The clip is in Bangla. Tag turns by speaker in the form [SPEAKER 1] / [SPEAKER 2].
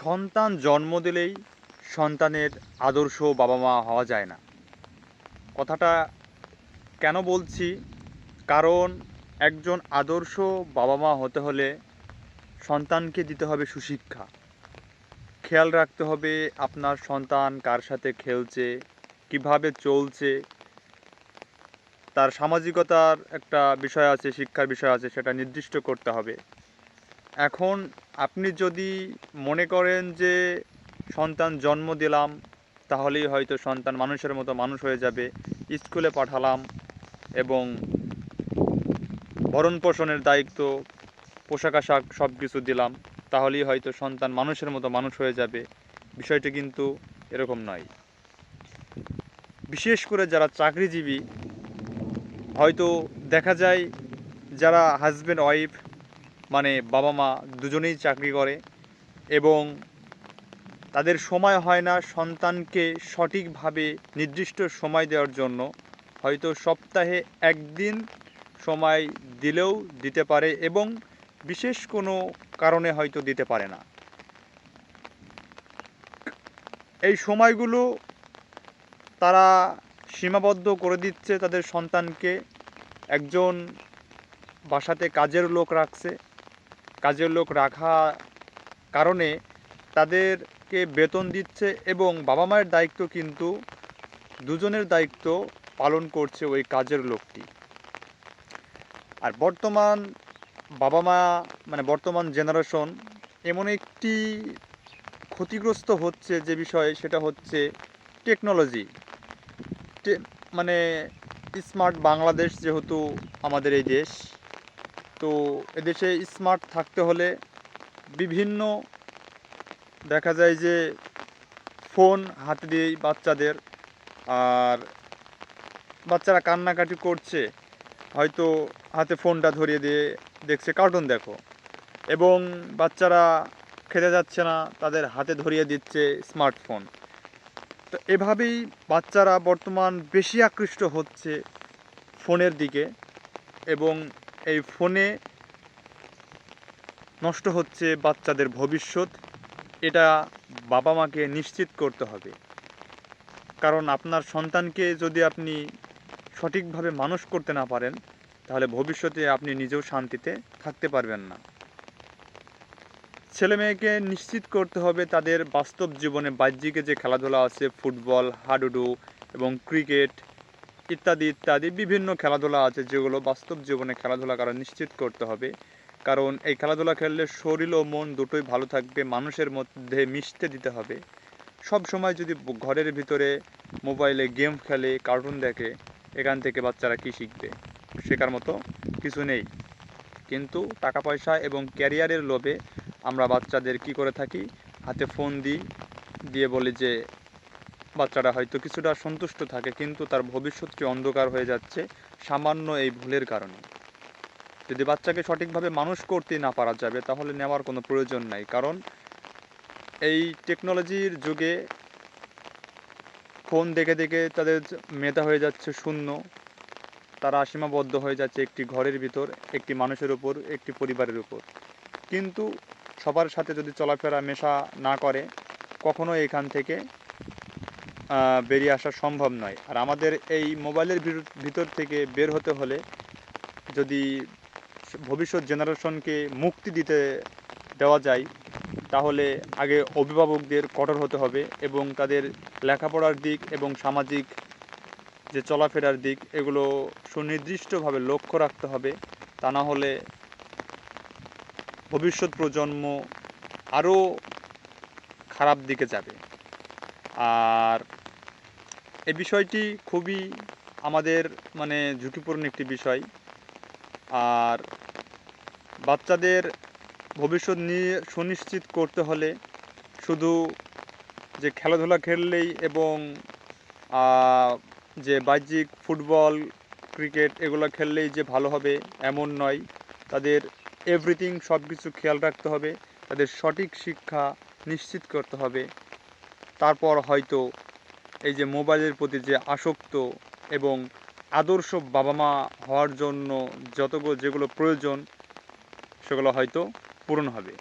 [SPEAKER 1] সন্তান জন্ম দিলেই সন্তানের আদর্শ বাবা মা হওয়া যায় না। কথাটা কেন বলছি? কারণ একজন আদর্শ বাবা মা হতে হলে সন্তানকে দিতে হবে সুশিক্ষা। খেয়াল রাখতে হবে আপনার সন্তান কার সাথে খেলছে, কীভাবে চলছে। তার সামাজিকতার একটা বিষয় আছে, শিক্ষার বিষয় আছে, সেটা নির্দিষ্ট করতে হবে। এখন আপনি যদি মনে করেন যে সন্তান জন্ম দিলাম, তাহলেই হয়তো সন্তান মানুষের মতো মানুষ হয়ে যাবে। স্কুলে পাঠালাম এবং ভরণ পোষণের দায়িত্ব, পোশাক আশাক সব কিছু দিলাম, তাহলেই হয়তো সন্তান মানুষের মতো মানুষ হয়ে যাবে। বিষয়টি কিন্তু এরকম নয়। বিশেষ করে যারা চাকরিজীবী, হয়তো দেখা যায় যারা হাজব্যান্ড ওয়াইফ মানে বাবা মা দুজনেই চাকরি করে এবং তাদের সময় হয় না সন্তানকে সঠিকভাবে নির্দিষ্ট সময় দেওয়ার জন্য। হয়তো সপ্তাহে একদিন সময় দিলেও দিতে পারে এবং বিশেষ কোনো কারণে হয়তো দিতে পারে না। এই সময়গুলো তারা সীমাবদ্ধ করে দিচ্ছে তাদের সন্তানকে। একজন বাসাতে কাজের লোক রাখছে। কাজের লোক রাখা কারণে তাদেরকে বেতন দিচ্ছে এবং বাবা মায়ের দায়িত্ব কিন্তু দুজনের দায়িত্ব পালন করছে ওই কাজের লোকটি। আর বর্তমান বাবা মা মানে বর্তমান জেনারেশন এমন একটি ক্ষতিগ্রস্ত হচ্ছে যে বিষয়ে, সেটা হচ্ছে টেকনোলজি। মানে স্মার্ট বাংলাদেশ যেহেতু আমাদের এই দেশ তো এদেশে স্মার্ট থাকতে হলে বিভিন্ন দেখা যায় যে ফোন হাতে দিয়েই বাচ্চাদের আর বাচ্চারা কান্নাকাটি করছে, হয়তো হাতে ফোনটা ধরিয়ে দিয়ে দেখছে কার্টুন দেখো। এবং বাচ্চারা খেতে যাচ্ছে না, তাদের হাতে ধরিয়ে দিচ্ছে স্মার্টফোন তো এভাবেই বাচ্চারা বর্তমান বেশি আকৃষ্ট হচ্ছে ফোনের দিকে এবং এই ফোনে নষ্ট হচ্ছে বাচ্চাদের ভবিষ্যৎ। এটা বাবা মাকে নিশ্চিত করতে হবে। কারণ আপনার সন্তানকে যদি আপনি সঠিকভাবে মানুষ করতে না পারেন, তাহলে ভবিষ্যতে আপনি নিজেও শান্তিতে থাকতে পারবেন না। ছেলে মেয়েকে নিশ্চিত করতে হবে তাদের বাস্তব জীবনে বাহ্যিকে যে খেলাধুলা আছে, ফুটবল, হাডুডু এবং ক্রিকেট ইত্যাদি ইত্যাদি বিভিন্ন খেলাধুলা আছে যেগুলো বাস্তব জীবনে খেলাধুলা করা নিশ্চিত করতে হবে। কারণ এই খেলাধুলা খেললে শরীর ও মন দুটোই ভালো থাকবে, মানুষের মধ্যে মিশতে দিতে হবে। সব সময় যদি ঘরের ভিতরে মোবাইলে গেম খেলে, কার্টুন দেখে, এখান থেকে বাচ্চারা কি শিখবে? শেখার মতো কিছু নেই। কিন্তু টাকা পয়সা এবং ক্যারিয়ারের লোভে আমরা বাচ্চাদের কি করে থাকি? হাতে ফোন দিই, দিয়ে বলি যে বাচ্চারা হয়তো কিছুটা সন্তুষ্ট থাকে, কিন্তু তার ভবিষ্যৎকে অন্ধকার হয়ে যাচ্ছে সামান্য এই ভুলের কারণে। যদি বাচ্চাকে সঠিকভাবে মানুষ করতে না পারা যাবে, তাহলে নেওয়ার কোনো প্রয়োজন নাই, কারণ এই টেকনোলজির যুগে ফোন দেখে দেখে তাদের মেধা হয়ে যাচ্ছে শূন্য, তারা সীমাবদ্ধ হয়ে যাচ্ছে একটি ঘরের ভিতর, একটি মানুষের উপর, একটি পরিবারের উপর। কিন্তু সবার সাথে যদি চলাফেরা মেশা না করে কখনো এখান থেকে বেরিয়ে আসা সম্ভব নয়। আর আমাদের এই মোবাইলের ভিতর থেকে বের হতে হলে যদি ভবিষ্যৎ জেনারেশনকে মুক্তি দিতে দেওয়া যায়, তাহলে আগে অভিভাবকদের কঠোর হতে হবে এবং তাদের লেখাপড়ার দিক এবং সামাজিক যে চলাফেরার দিক, এগুলো সুনির্দিষ্টভাবে লক্ষ্য রাখতে হবে। তা না হলে ভবিষ্যৎ প্রজন্ম আরও খারাপ দিকে যাবে। আর এই বিষয়টি খুবই আমাদের মানে ঝুঁকিপূর্ণ একটি বিষয়। আর বাচ্চাদের ভবিষ্যৎ নিয়ে সুনিশ্চিত করতে হলে শুধু যে খেলাধুলা খেললেই এবং যে বাহ্যিক ফুটবল, ক্রিকেট এগুলো খেললেই যে ভালো হবে এমন নয়। তাদের এভরিথিং সব কিছু খেয়াল রাখতে হবে। তাদের সঠিক শিক্ষা নিশ্চিত করতে হবে। তারপর হয়তো এই যে মোবাইলের প্রতি যে আসক্ত এবং আদর্শ বাবা মা হওয়ার জন্য যতগুলো যেগুলো প্রয়োজন, সেগুলো হয়তো পূরণ হবে।